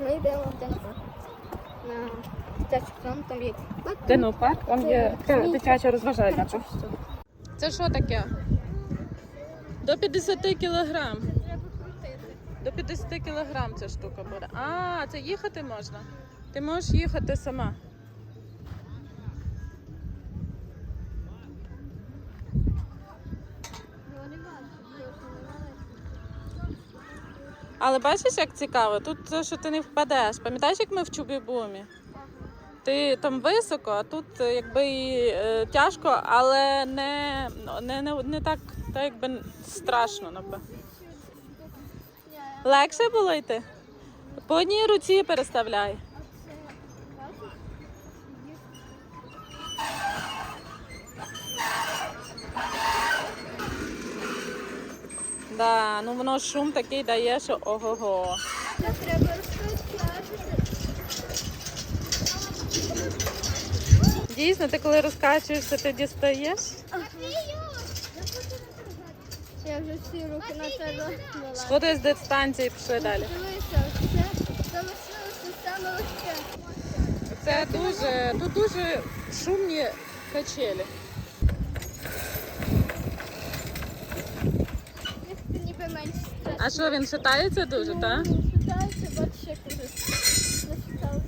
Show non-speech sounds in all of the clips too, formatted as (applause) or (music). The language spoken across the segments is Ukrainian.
Ми йдемо в Денпарк. На дитячий зону, там є. Денопарк, там є дитяча розважальна. Це що таке? До 50 кілограм. До 50 кілограм ця штука буде. А, це їхати можна. Ти можеш їхати сама. Але бачиш, як цікаво? Тут те, що ти не впадеш. Пам'ятаєш, як ми в Чубі-Бумі? Ти там високо, а тут е, якби і е, тяжко, але не, не, не, не так, так якби страшно, напевно. Легше було йти? По одній руці переставляй. Да, ну воно шум такий дає, що ого-го. Це треба розкачатися. Дійсно, ти коли розкачуєшся, ти дістаєш? Я вже всі руки на це розмила. Сходи з дистанції і пішли далі. Дивися, це залишилося саме легке. Це дуже, тут дуже шумні качелі. Менше стрес. А що він шатається дуже, так? Шатається, бачиш, як уже зашатався.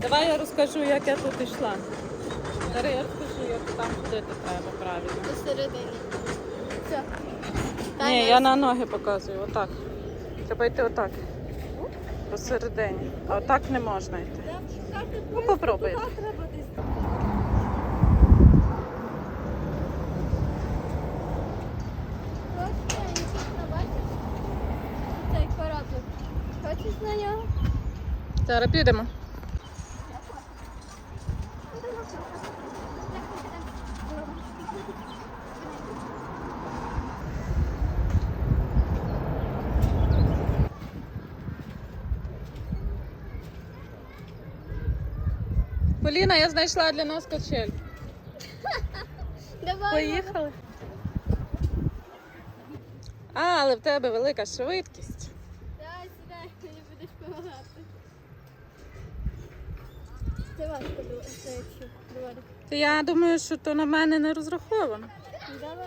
Давай я розкажу, як я тут йшла. Зараз я розкажу, як там ходити треба правильно. Посередині. Все. Ні, я на ноги показую, отак. Треба йти отак. Посередині. А отак не можна йти. Ну, кораблик. Хочеш на нього? Зараз підемо. Поліна, я знайшла для нас качель. Давай. Поїхали. А, але в тебе велика швидкість. Давай сідай, мені будеш допомагати. Доводити. То я думаю, що то на мене не розраховано. Давай.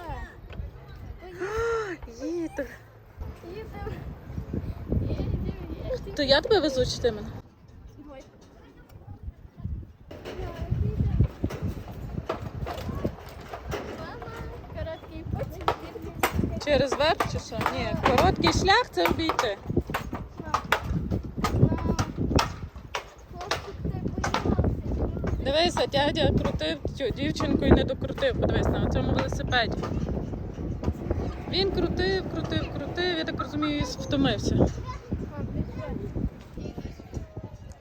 Їду. Їдемо. То я тебе везу чи ти мене? Ой. Мама, короткий путь. Через верх чи що? Ні, короткий шлях це обійти. Дивися, дядя крутив цю дівчинку і не докрутив. Подивись на цьому велосипеді. Він крутив, крутив, крутив, я так розумію, втомився.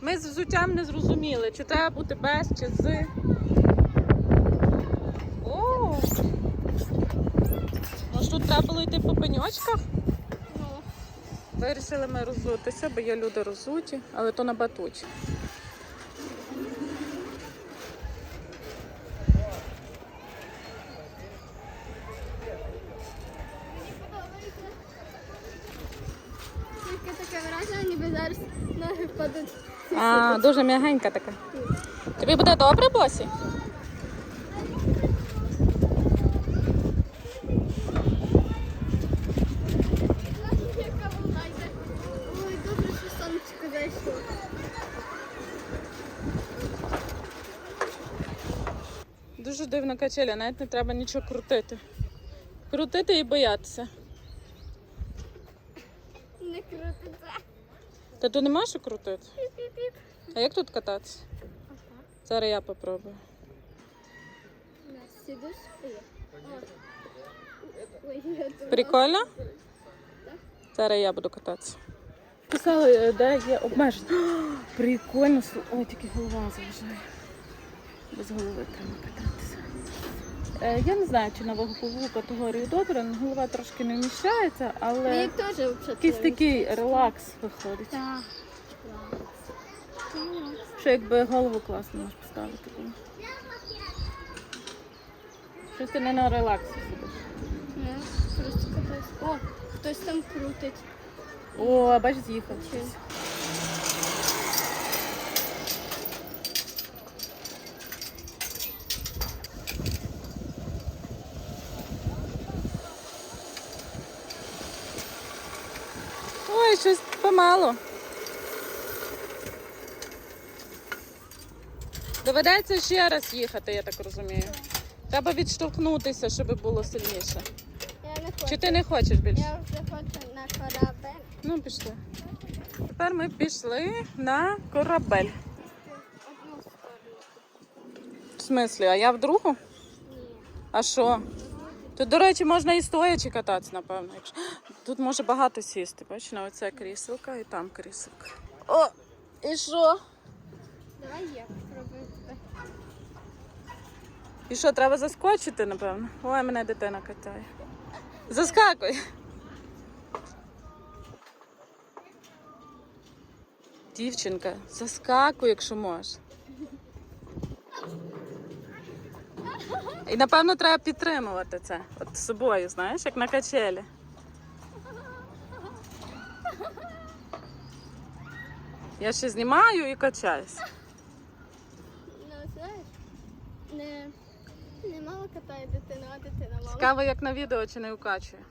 Ми з взуттям не зрозуміли, чи треба бути без, чи з. О! Тут треба було йти по пеньочках? Вирішили ми розутися, бо є люди розуті, але то на батуті. Таке враження, ніби зараз ноги впадуть. А, дуже м'ягенька така. Тобі буде добре, босі? Дуже дивна качеля, навіть не треба нічого крутити. Крутити і боятися. Не крутиться. Та тут нема що крутити. А як тут кататися? Зараз я попробую. Прикольно? Зараз я буду кататися. Писали, е, де є обмеження. (gasps) Прикольно, ой, тільки голова заважає. Без голови треба кататися. Е, я не знаю, чи на вагову категорію добре, голова трошки не вміщається, але Мені теж взагалі. якийсь такий релакс виходить. Так. Що якби голову класно можеш поставити. було. Щось ти не на релаксі сидиш. Не, просто катаюсь. О, хтось там крутить. О, бач, з'їхав. Чи? Ой, помало. Доведеться ще раз їхати, я так розумію. Треба відштовхнутися, щоб було сильніше. Я не хочу. Чи ти не хочеш більше? Я вже хочу на корабель. Ну, пішли. Тепер ми пішли на корабель. В смислі, а я в другу? Ні. А що? Тут, до речі, можна і стоячи кататися, напевно. Тут може багато сісти. Бачиш, на оце кріселка і там кріселка. О! І що? Давай я попробую тебе. І що, треба заскочити, напевно? Ой, мене дитина катає. Заскакуй. Дівчинка, заскакуй, якщо можеш. І напевно треба підтримувати це от з собою, знаєш, як на качелі. Я ще знімаю і качаюсь. Ну, знаєш, не, не мама катає дитину, а дитина мама. Цікаво, як на відео чи не укачує.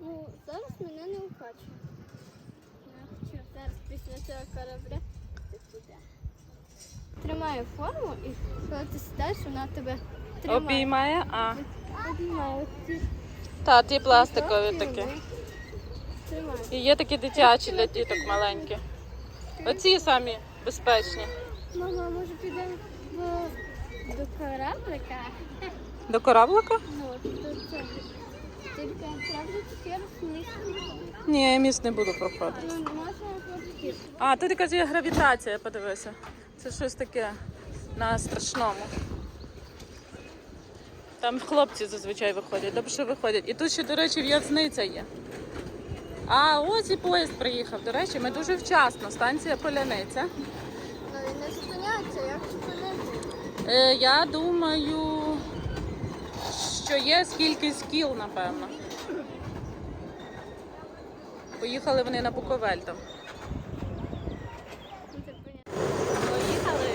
Ну, зараз мене не укачує. Я хочу зараз після цього корабля Тримаю форму і коли ти сідаєш, вона тебе тримає. Обіймає, а. Обіймаю. Ці Та, ті пластикові такі. І є такі дитячі для діток маленькі. Оці самі безпечні. Мама, може підемо до кораблика? До кораблика? Ну. Тільки кораблик я розміщу. Ні, я міст не буду проходити. Ну, можна просто А, тут якась є гравітація, подивися. Це щось таке на страшному. Там хлопці зазвичай виходять, добре, що виходять. І тут ще, до речі, в'язниця є. А ось і поїзд приїхав. До речі, ми дуже вчасно. Станція Поляниця. Ну, і не зупиняється, як зупинити. Е, я думаю, що є скільки кіл, напевно. Поїхали вони на Буковель там. Поїхали.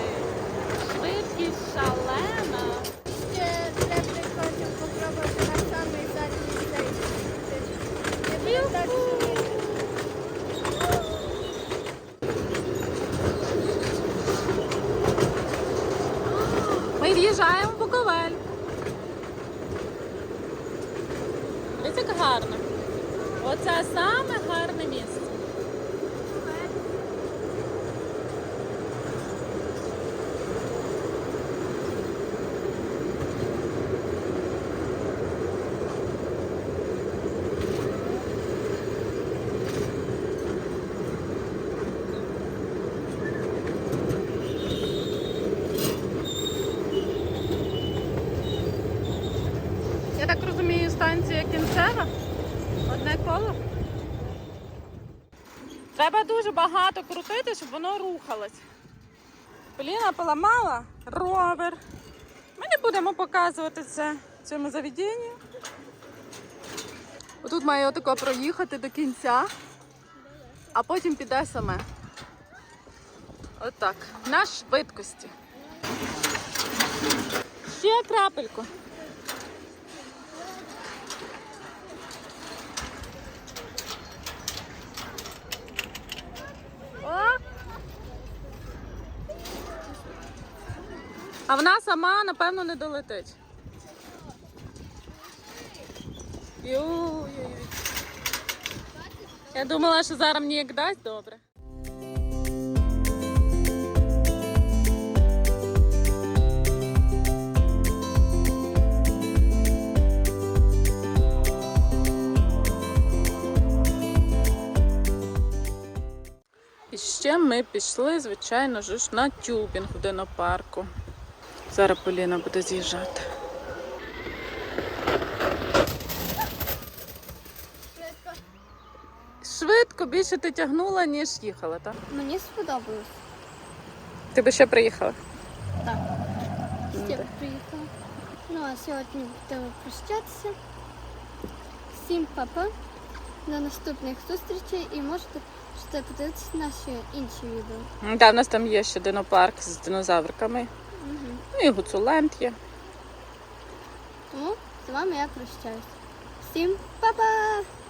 Швидкість шалена. Ще треба хочу попробувати на самий задній цей. Я буду так сидіти. Ми в'їжджаємо в Буковель. Дивіться, як гарно. Оце саме гарне місце. Станція кінцева. Одне коло. Треба дуже багато крутити, щоб воно рухалось. Поліна поламала ровер. Ми не будемо показувати це в цьому заведенні. Отут має отако проїхати до кінця, а потім піде саме. Отак. На швидкості. Ще крапельку. О! А вона сама, напевно, не долетить. Ой-ой-ой. Я думала, що зараз мені як дасть добре. І ще ми пішли, звичайно ж, на тюбінг в динопарку. Зараз Поліна буде з'їжджати. Швидко більше ти тягнула, ніж їхала, так? Мені сподобалось. Ти би ще приїхала? Так. Ну, ще б приїхала. Ну, а сьогодні будемо прощатися. Всім папа. На наступних зустрічей і можете ще подивитися наші інші відео. Так, да, в нас там є ще динопарк з динозавриками. Угу. Ну і гуцулент є. Тому з вами я прощаюсь. Всім па-па!